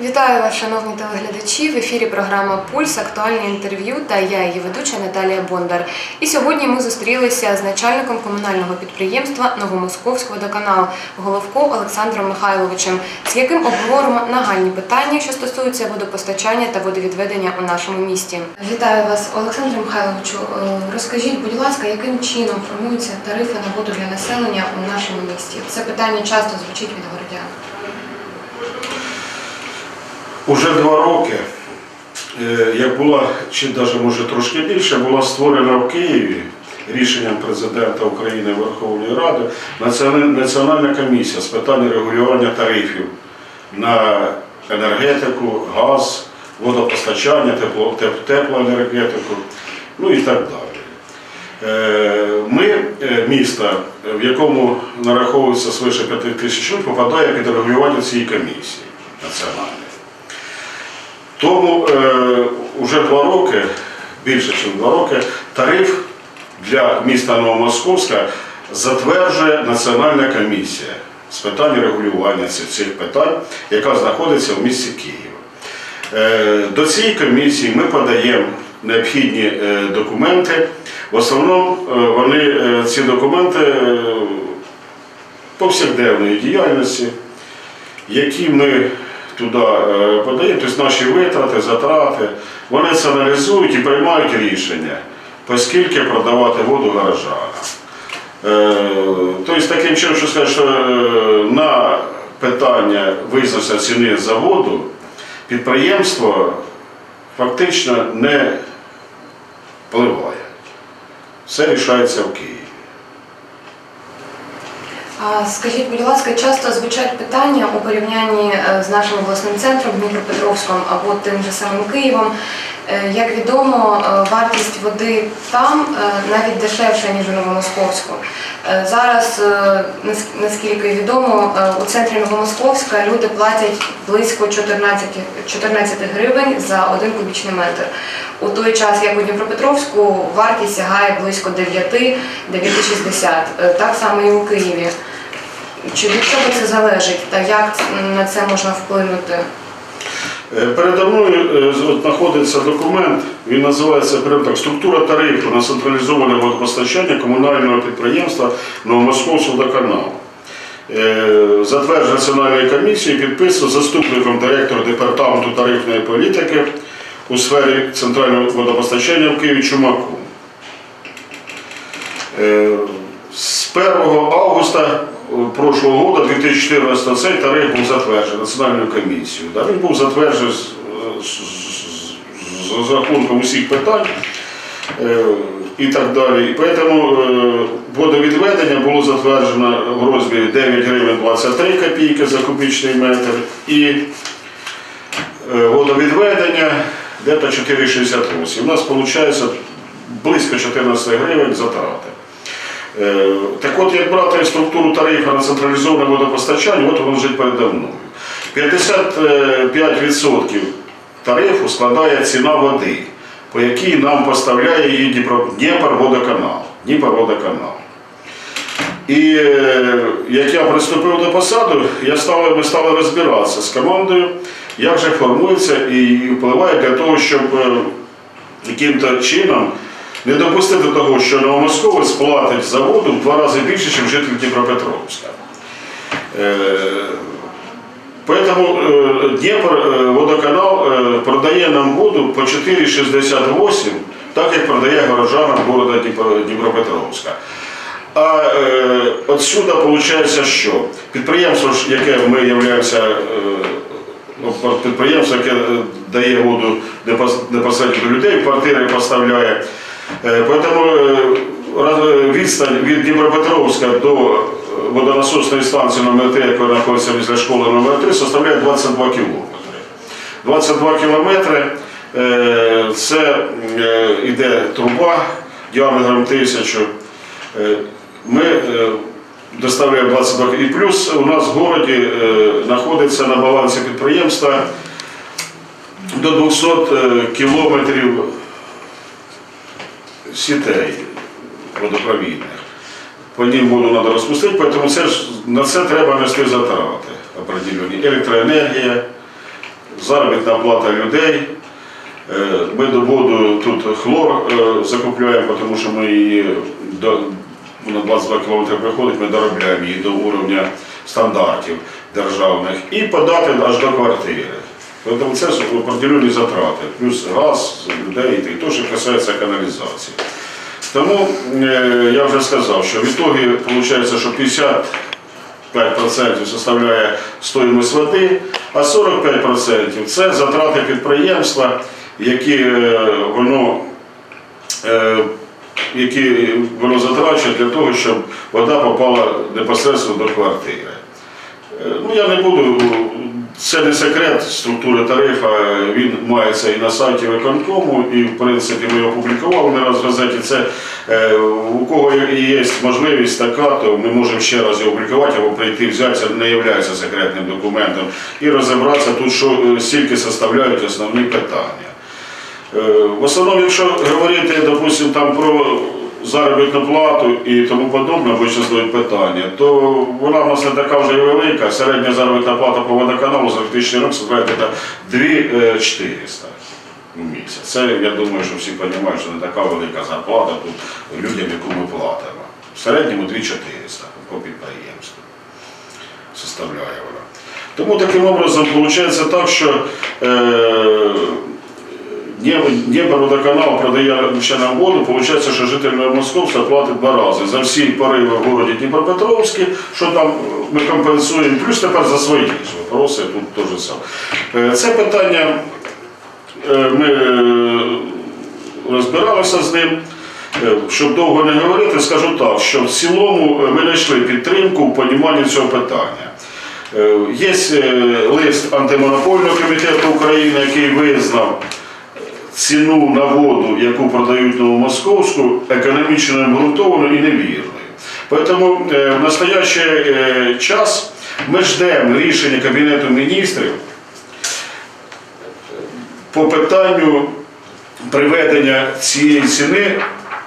Вітаю вас, шановні телеглядачі. В ефірі програма Пульс, актуальне інтерв'ю та я, її ведуча Наталія Бондар. І сьогодні ми зустрілися з начальником комунального підприємства Новомосковськ водоканал Головко Олександром Михайловичем, з яким обговоримо нагальні питання, що стосуються водопостачання та водовідведення у нашому місті. Вітаю вас, Олександре Михайловичу. Е, Розкажіть, будь ласка, яким чином формуються тарифи на воду для населення у нашому місті? Це питання часто звучить від городян. Уже два роки, е, як була, чи навіть може трошки більше, була створена в Києві рішенням президента України Верховної Ради Національна- комісія з питань регулювання тарифів на енергетику, газ, водопостачання, тепло, теп- теплоенергетику, ну і так далі. Е, Ми, е, місто, в якому нараховується свише 5 тисяч попадає під регулювання цієї комісії національної. Тому е, вже два роки, більше ніж два роки, тариф для міста Новомосковська затверджує Національна комісія з питань регулювання цих, питань, яка знаходиться в місті Києва. Е, До цієї комісії ми подаємо необхідні е, документи. В основному е, вони, е, ці документи е, повсякденної діяльності, які ми туди е, подаємо, тобто наші витрати, затрати, вони це аналізують і приймають рішення, оскільки продавати воду гаражанам. Е, Тобто таким чином, що сказати, що е, на питання визначення ціни за воду підприємство фактично не впливає. Все рішається в Києві. Скажіть, будь ласка, часто звучать питання у порівнянні е, з нашим обласним центром Дніпропетровськом або тим же самим Києвом. Е, Як відомо, е, вартість води там навіть дешевша, ніж у Новомосковську. Зараз, наскільки відомо, у центрі Новомосковська люди платять близько 14, 14 гривень за один кубічний метр. У той час, як у Дніпропетровську, вартість сягає близько 9 9,60. Е, Так само і у Києві. Чи від чого це залежить та як на це можна вплинути? Е, Передо мною е, знаходиться документ, він називається прямо так, структура тарифу на централізоване водопостачання комунального підприємства Новомосковського водоканалу. Е, Затверджений Національною комісією, підписано заступником директора департаменту тарифної політики у сфері центрального водопостачання в Києві Чумаку. З 1 августа прошлого года, 2014, цей тариф був затверджений Національною комісією. Да, Він був затверджений з, рахунком усіх питань е, і так далі. І тому е, водовідведення було затверджено в розмірі 9 гривень 23 копійки за кубічний метр і е, водовідведення десь 4,68. У нас виходить близько 14 гривень затрати. Е, Так от, як брати структуру тарифу на централізоване водопостачання, от воно лежить передо мною. 55% тарифу складає ціна води, по якій нам поставляє її Дніпро- Дніпроводоканал. Дніпроводоканал. І е, як я приступив до посади, я став, ми стали розбиратися з командою, як же формується і впливає для того, щоб е, яким-то чином не допустити того, що новомосковець платить за воду в два рази більше, ніж житель Дніпропетровська. Е, Поэтому е, Дніпр е, водоканал продає нам воду по 4,68, так як продає горожанам города Дніпропетровська. А отсюда виходить, що підприємство, яке ми являємося ну, підприємство, яке дає воду непос- непосередньо до людей, квартири поставляє. Е, Тому е, раз- відстань від Дніпропетровська до е, водонасосної станції номер 3, яка знаходиться після школи номер 3, составляє 22 кілометри. 22 кілометри е, це е, йде труба діаметром 1000. Е, Ми е, доставляємо 22 і плюс у нас в е, знаходиться на балансі підприємства до 200 е, кілометрів сітей водопровідних. По ним воду треба розпустити, тому це ж, на це треба нести затрати определені. Електроенергія, заробітна плата людей. Е, Ми до воду тут хлор е, закупляємо, тому що ми її до на 22 км приходить, ми доробляємо її до уровня стандартів державних і подати аж до квартири. Тому це ж определені затрати, плюс газ, людей, і те, що касається каналізації. Тому е, я вже сказав, що в ітогі виходить, що 55% составляє стоїмость води, а 45% це затрати підприємства, які е, воно, е, які воно для того, щоб вода попала непосередньо до квартири. Ну, я не буду, це не секрет структури тарифа, він мається і на сайті виконкому, і в принципі ми опублікували не раз в газеті. Це е, у кого є можливість така, то ми можемо ще раз його опублікувати або прийти взяти, це не є секретним документом, і розібратися тут, що е, стільки составляють основні питання. Е, В основному, якщо говорити, допустим, там про заробітну плату і тому подобне, задають питання, то вона в нас не така вже велика. Середня заробітна плата по водоканалу за 2000 рік складає десь 2400 в місяць. Це, я думаю, що всі розуміють, що не така велика зарплата тут людям, яку ми платимо. В середньому 2400 по підприємству составляє вона. Тому таким образом виходить так, що е, Дніпроводоканал продає ще нам воду, виходить, що житель Новомосковська платить два рази за всі пориви в городі Дніпропетровській, що там ми компенсуємо, плюс тепер за свої вопроси тут теж саме. Е, Це питання е, ми е, розбиралися з ним. Щоб довго не говорити, скажу так, що в цілому ми знайшли підтримку в поніманні цього питання. Є лист антимонопольного комітету України, який визнав ціну на воду, яку продають Новомосковську, економічно обґрунтованою і невірною. Тому е, в настоящий е, час ми ждемо рішення Кабінету міністрів по питанню приведення цієї ціни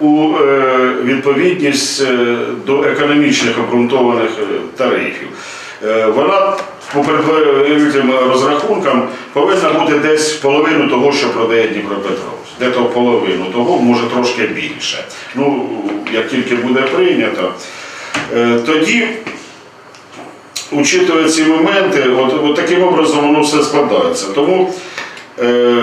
у е, відповідність до економічних обґрунтованих тарифів. Вона по розрахункам повинна бути десь половину того, що продає Дніпропетровськ. Де то половину того, може трошки більше. Ну, як тільки буде прийнято, е, тоді учитывая ці моменти, от, от таким образом воно все складається. Тому е,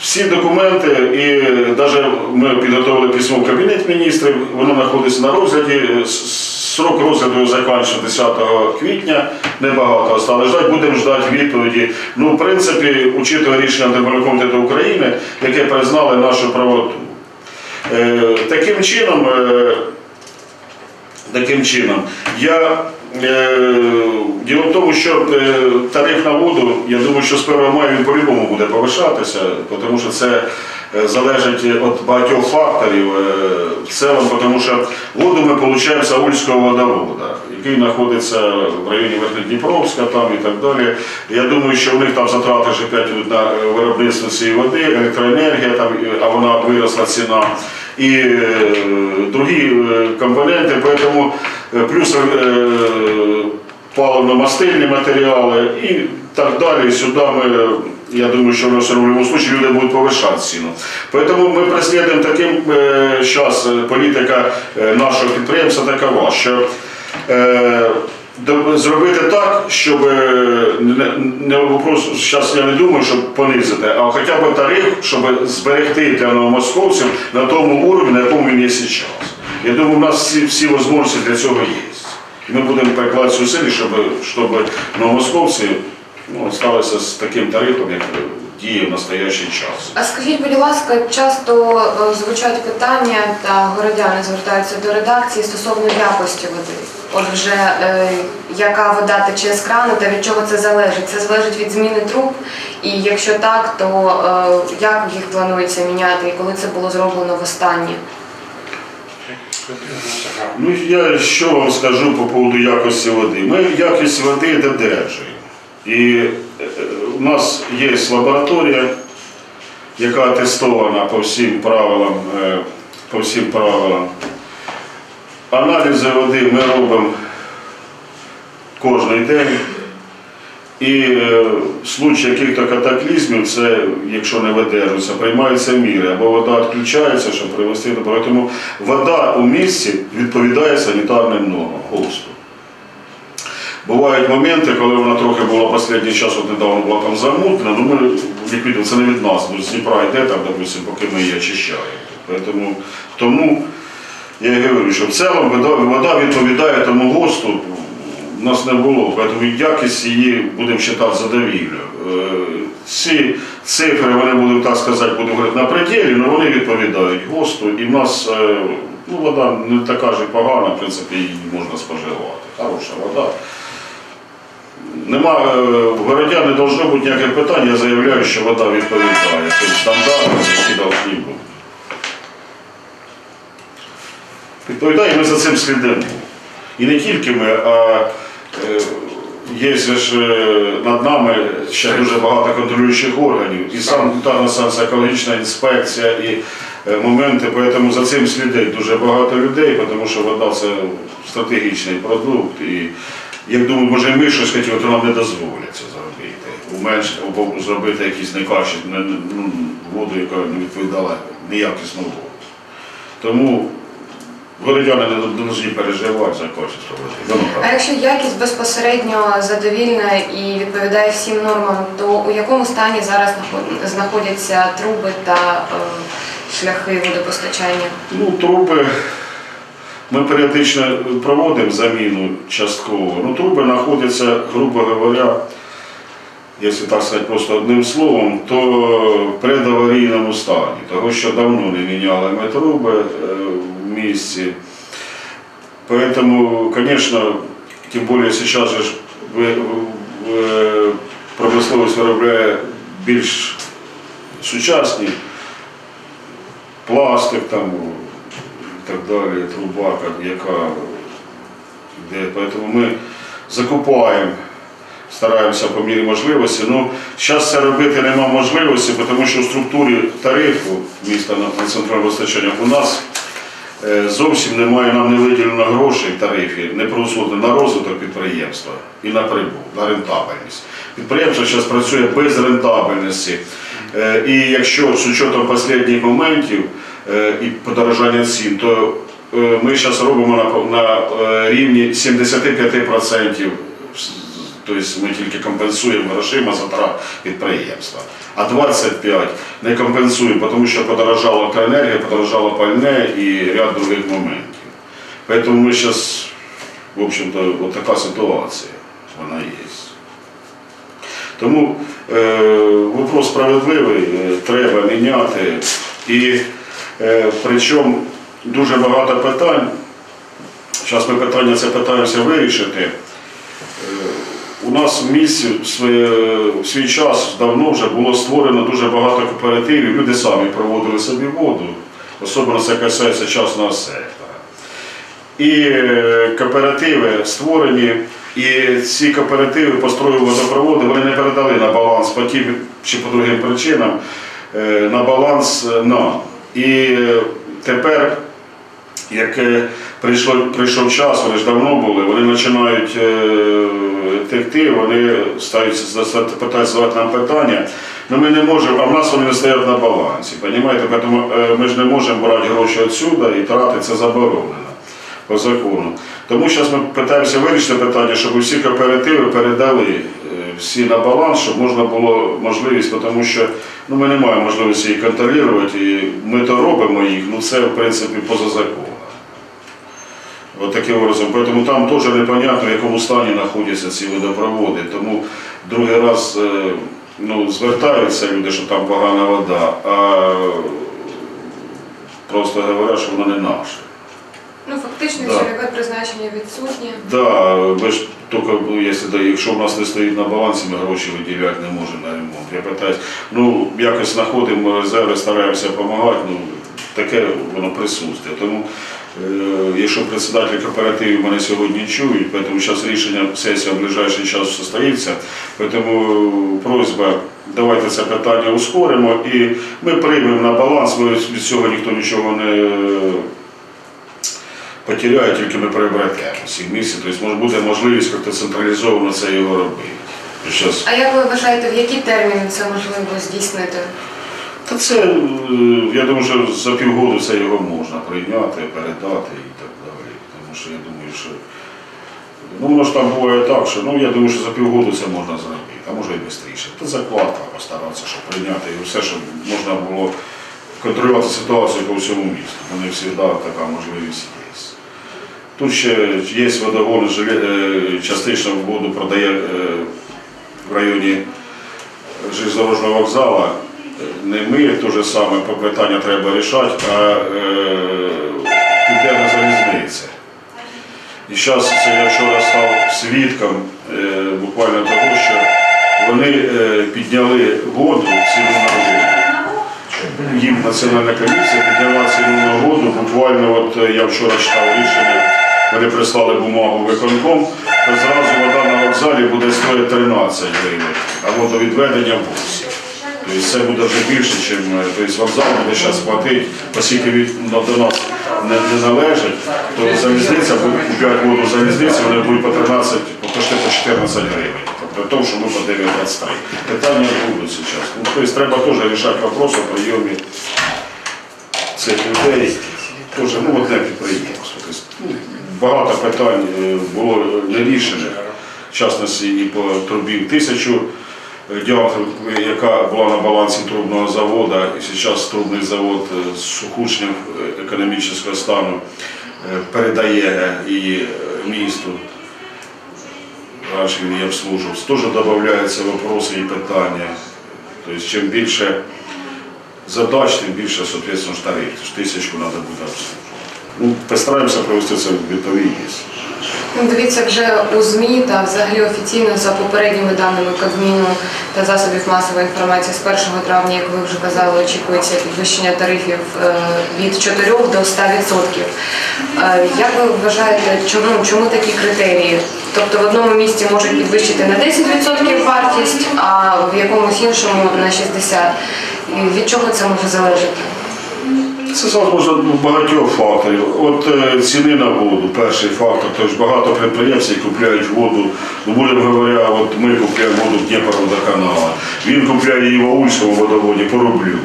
всі документи, і навіть ми підготовили письмо в Кабінет міністрів, воно знаходиться на розгляді. Срок розгляду закінчиться 10 квітня, небагато осталось ждать, будемо ждати відповіді. Ну, в принципі, учитывая рішення Антимонопольного комітету України, яке признали нашу правоту. Е, таким чином, е, таким чином. Я е, діло в тому, що е, тариф на воду, я думаю, що з 1 мая він по-любому буде повишатися, тому що це залежить від багатьох факторів. Е, в цілому, тому що воду ми отримуємо з Аульського водовода, який знаходиться в районі Верхньодніпровська там і так далі. Я думаю, що в них там затрати вже 5 на е, виробництво цієї води, електроенергія, там, е, а вона виросла ціна. І е, другі е, компоненти, поэтому е, плюс е, паливно-мастильні матеріали і так далі. Сюди ми, я думаю, що в будь-якому випадку люди будуть повишати ціну. Поэтому ми преслідуємо таким зараз політика е, нашого підприємства такова, що е, зробити так, щоб е, не, вопрос, зараз я не думаю, щоб понизити, а хоча б тариф, щоб зберегти для новомосковців на тому уровні, на якому він є зараз. Я думаю, у нас всі, всі можливості для цього є. Ми будемо прикладати зусилля, щоб, щоб новомосковці ну, сталися з таким тарифом, як діє в настоящий час. А скажіть, будь ласка, часто е, звучать питання та городяни звертаються до редакції стосовно якості води. От вже е, яка вода тече з крану та від чого це залежить? Це залежить від зміни труб. І якщо так, то е, як їх планується міняти і коли це було зроблено востаннє? Ну, я що вам скажу по поводу якості води. Ми якість води додержуємо. І е, е, у нас є лабораторія, яка тестована по всім правилам, е, по всім правилам. Аналізи води ми робимо кожен день. І е, в случаї яких-то катаклізмів, це, якщо не видержується, приймаються міри, або вода відключається, щоб привести до. Тому вода у місті відповідає санітарним нормам ГОСТу. Бувають моменти, коли вона трохи була останній час, от недавно була там замутна, ну ми ліквідуємо, це не від нас, бо з Дніпра йде там, допустимо, поки ми її очищаємо. Тому, я і говорю, що в цілому вода, відповідає тому ГОСТу, у нас не було, тому якість її будемо вважати задовільною. Е, Ці цифри, вони будемо так сказати, будемо говорити на пределі, але вони відповідають ГОСТу, і в нас е, ну, вода не така ж і погана, в принципі, її можна споживати. Хороша вода. Нема, е, в городян не должно бути ніяких питань, я заявляю, що вода відповідає тим стандартам, які повинні бути. Відповідає, ми за цим слідимо. І не тільки ми, а е, є ж е, над нами ще дуже багато контролюючих органів, і санітарна санекологічна інспекція, і моменти, тому за цим слідить дуже багато людей, тому що вода це стратегічний продукт. І як думаю, може ми щось хотіли, то нам не дозволять це зробити. Уменшити або зробити якісь некачественну ну, воду, яка не відповідала неякісну воду. Тому городяни не повинні переживати за качество води. А якщо якість безпосередньо задовільна і відповідає всім нормам, то у якому стані зараз знаходяться труби та е, шляхи водопостачання? Ну, труби ми періодично проводимо заміну частково. Ну, труби знаходяться, грубо говоря, якщо так сказати просто одним словом, то в предаварійному стані, тому що давно не міняли ми труби е, в місті. Поэтому, конечно, тем более сейчас же в- промисловість виробляє більш сучасні пластик там так далі, труба, яка йде. Поэтому ми закупаємо, стараємося по мірі можливості. Ну, зараз це робити нема можливості, тому що в структурі тарифу міста на, центральне постачання у нас е, зовсім немає, нам не виділено грошей в тарифі, не проголосовано на розвиток підприємства і на прибув, на рентабельність. Підприємство зараз працює без рентабельності. Е, І якщо з учетом останніх моментів і подорожання цін, то е, ми зараз робимо на, на е, рівні 75%. Тобто ми тільки компенсуємо грошима затрат підприємства. А 25 не компенсуємо, тому що подорожала електроенергія, подорожало пальне і ряд других моментів. Тому ми зараз, в общем-то, от така ситуація, вона є. Тому е, вопрос справедливий, е, треба міняти. І е, причому дуже багато питань. Зараз ми питання це питаємося вирішити. Е, у нас в місті в свій час давно вже було створено дуже багато кооперативів. Люди самі проводили собі воду, особливо це касається частного сектора. І е, кооперативи створені, і ці кооперативи построїли водопроводи, вони не передали на баланс по тим чи по другим причинам е, на баланс е, нам. І тепер, як е, прийшло, прийшов час, вони ж давно були, вони починають е, текти, вони стають зада- нам питання. Ну ми не можемо, а в нас вони не стоять на балансі. Тому е, ми ж не можемо брати гроші відсюди і тратити це заборонено по закону. Тому зараз ми питаємося вирішити питання, щоб усі кооперативи передали е, всі на баланс, щоб можна було можливість, тому що ну, ми не маємо можливості їх контролювати, і ми то робимо їх, ну це в принципі поза законом. От таким образом. Тому там теж непонятно, в якому стані знаходяться ці водопроводи. Тому другий раз е, ну, звертаються люди, що там погана вода, а просто говорять, що воно не наше. Ну фактично Да. цільове призначення відсутнє. Да, ми ж тільки, ну, якщо, да, якщо в нас не стоїть на балансі, ми гроші виділяти не можемо на ремонт. Я питаюсь, ну якось знаходимо резерви, стараємося допомагати, ну таке воно присутствує. Тому е, якщо председателі кооперативів мене сьогодні чують, тому зараз рішення сесія в ближайший час состоїться, тому просьба, давайте це питання ускоримо і ми приймемо на баланс, ми від цього ніхто нічого не потеряє, тільки ми приобретемо ці місці. Тобто може бути можливість як-то централізовано це його робити. Щас А як ви вважаєте, в які терміни це можливо здійснити? Та це, е, я думаю, що за півгоду це його можна прийняти, передати і так далі. Тому що я думаю, що ну воно ж там буває так, що ну я думаю, що за півгоду це можна зробити, а може і швидше. Та закладка постаратися, щоб прийняти і все, щоб можна було контролювати ситуацію по всьому місту. Не завжди така можливість є. Тут ще є водогон, желе- е, частично воду продає е, в районі железнодорожного вокзалу. Не ми те ж саме питання треба рішати, а е, південна залізниця. І зараз це я вчора став свідком е, буквально того, що вони е, підняли воду, ціну на воду. Їм національна комісія підняла ціну на. Буквально, от е, я вчора читав рішення, вони прислали бумагу виконком, то зразу вода на вокзалі буде стоїти 13 гривень, а водовідведення 8. Тобто це буде вже більше, ніж тобто вокзал буде зараз платити, оскільки від, до до нас не, не належить, то залізниця, купляють воду залізниці, вони будуть по 13, по почти по 14 гривень. При тому, що ми по 9,23. Питання будуть зараз. Ну, тобто треба теж рішати вопрос о прийомі цих людей. Теж, ну, одне підприємство. Тобто, багато питань е, було нерішених, в частності і по трубі тисячу діаметрів, яка була на балансі трубного заводу, і зараз трубний завод е, з ухудшенням е, економічного стану е, передає і е, місту. Раніше він її обслужував. Теж додаються вопроси і питання. Тобто, чим більше задач, тим більше, соответственно, ж тисячку треба буде обслужувати. Ну, постараємося провести це в бітовій Ну, Дивіться, вже у ЗМІ та взагалі офіційно за попередніми даними Кабміну та засобів масової інформації з 1 травня, як ви вже казали, очікується підвищення тарифів е, від 4 до 100%. Е, Як ви вважаєте, чому, чому такі критерії? Тобто в одному місці можуть підвищити на 10% вартість, а в якомусь іншому на 60%. І від чого це може залежати? Це залежно від багатьох факторів. От е, ціни на воду, перший фактор. Тож багато підприємців купляють воду. Ну, будемо говоря, от ми купляємо воду Дніпроводоканала. Він купляє її в Аульському водоводі по рублю.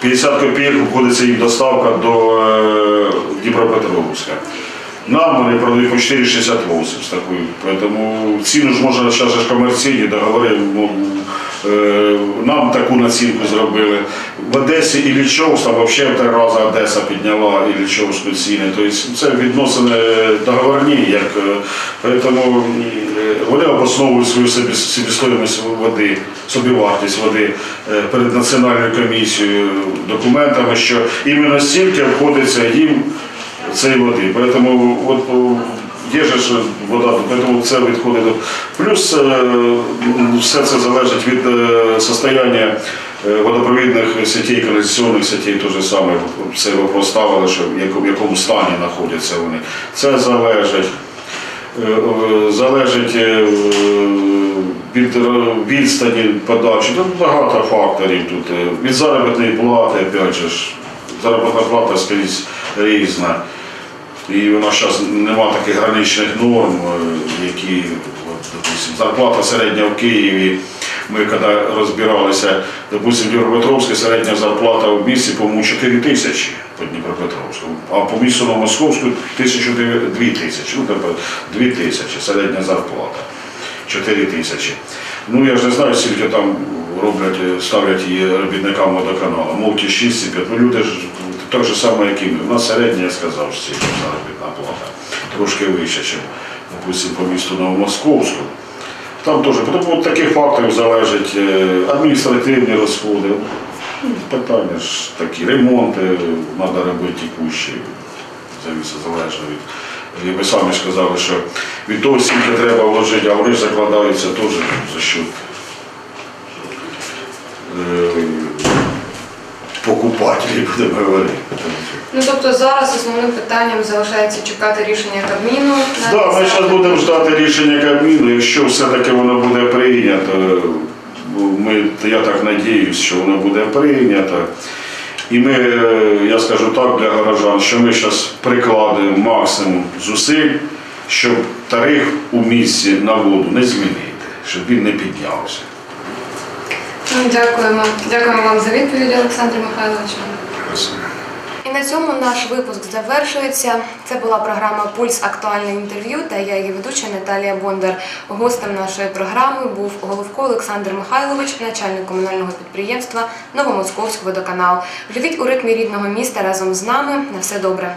50 копійок обходиться їм доставка до е, Дніпропетровська. Нам вони продають по 4,68 з такою. Тому ціну ж можна зараз ж комерційні договори. ну, е, Нам таку націнку зробили. В Одесі і Лічовськ, там взагалі в три рази Одеса підняла і Лічовську ціни. Тобто це відносини договорні, як е, тому е, вони обосновують свою собі- собівартість води, собівартість води перед національною комісією документами, що іменно стільки обходиться їм цієї води. Поэтому от, є ж вода, тому це відходить. Плюс е, все це залежить від е, состояння е, водопровідних сетей, каналізаційних сетей, то же саме. Цей вопрос ставили, що в якому стані знаходяться вони. Це залежить. Залежить від відстані подачі. Тут багато факторів тут. Від заробітної плати, опять же, заробітна плата скрізь різна. І нас зараз немає таких граничних норм, е, які, допустим, зарплата середня в Києві. Ми коли розбиралися, допустим, в Дніпропетровській середня зарплата в місті, по-моєму, 4 тисячі по Дніпропетровську, а по місту тисячу дев'я- дві тисячі, ну, тобто 2 тисячі середня зарплата. 4 тисячі. Ну я ж не знаю, скільки там роблять, е, ставлять її робітникам водоканалу. Мов ті 6 5. Ну люди ж так же саме, як і ми. У нас середня, я сказав, що це заробітна плата. Трошки вища, ніж, допустимо, по місту Новомосковську. Там теж, тому от таких факторів залежить е, адміністративні розходи. Ну, Питання ж такі, ремонти треба робити текущі, завісить залежно від. І ви самі ж казали, що від того, скільки треба вложити, а вони ж закладаються теж за счет покупателів, будемо говорити. Ну тобто зараз основним питанням залишається чекати рішення Кабміну. Так, ми 10. зараз будемо ждати рішення Кабміну, якщо все-таки воно буде прийнято, ми, я так надіюсь, що воно буде прийнято. І ми, е, я скажу так для горожан, що ми зараз прикладемо максимум зусиль, щоб тариф у місті на воду не змінити. щоб він не піднявся. Дякуємо. Дякуємо вам за відповіді, Олександр Михайлович. І на цьому наш випуск завершується. Це була програма Пульс актуальне інтерв'ю та я її ведуча Наталія Бондар. Гостем нашої програми був Головко Олександр Михайлович, начальник комунального підприємства Новомосковський водоканал. Живіть у ритмі рідного міста разом з нами. На все добре.